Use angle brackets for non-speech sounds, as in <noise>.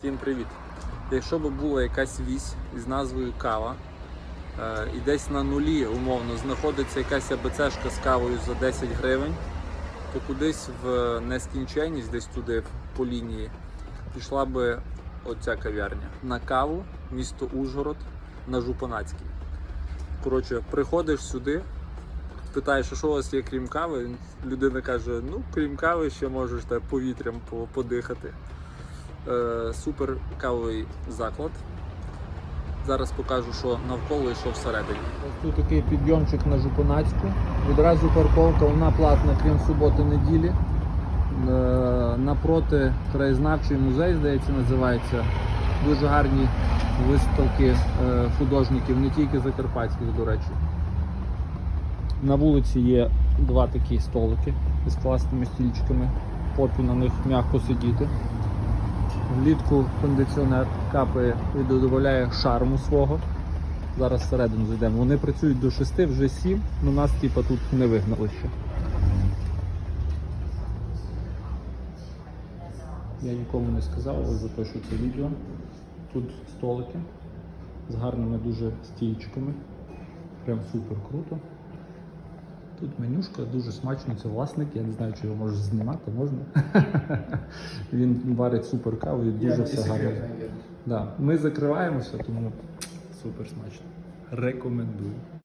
Всім привіт! Якщо б була якась вісь із назвою кава, е, і десь на нулі умовно знаходиться якась АБЦшка з кавою за 10 гривень, то кудись в нескінченність, десь туди по лінії, пішла би оця кав'ярня. На каву, місто Ужгород, на Жупанацькій. Коротше, приходиш сюди, питаєш, що у вас є крім кави? Людина каже: ну, крім кави, ще можеш так, повітрям подихати. Е, супер кавовий заклад. Зараз покажу, що навколо і що всередині. Ось тут такий підйомчик на Жупанацьку. Відразу парковка, вона платна, крім суботи-неділі. Е, Напроти краєзнавчий музей, здається, називається. Дуже гарні виставки е, художників, не тільки закарпатських, до речі. На вулиці є два такі столики з класними стільчиками. Попі на них м'яко сидіти. Влітку кондиціонер капає і додає шарму свого. Зараз всередину зайдемо. Вони працюють до 6, вже 7, але нас типа, тут не вигнали ще. Я нікому не сказав, але що це відео. Тут столики з гарними дуже стільчиками. Прям супер круто. Тут менюшка дуже смачно, це власник, я не знаю, чи його можеш знімати, можна. <laughs> Він варить супер каву і дуже все гарно. Да. Ми закриваємося, тому супер смачно. Рекомендую.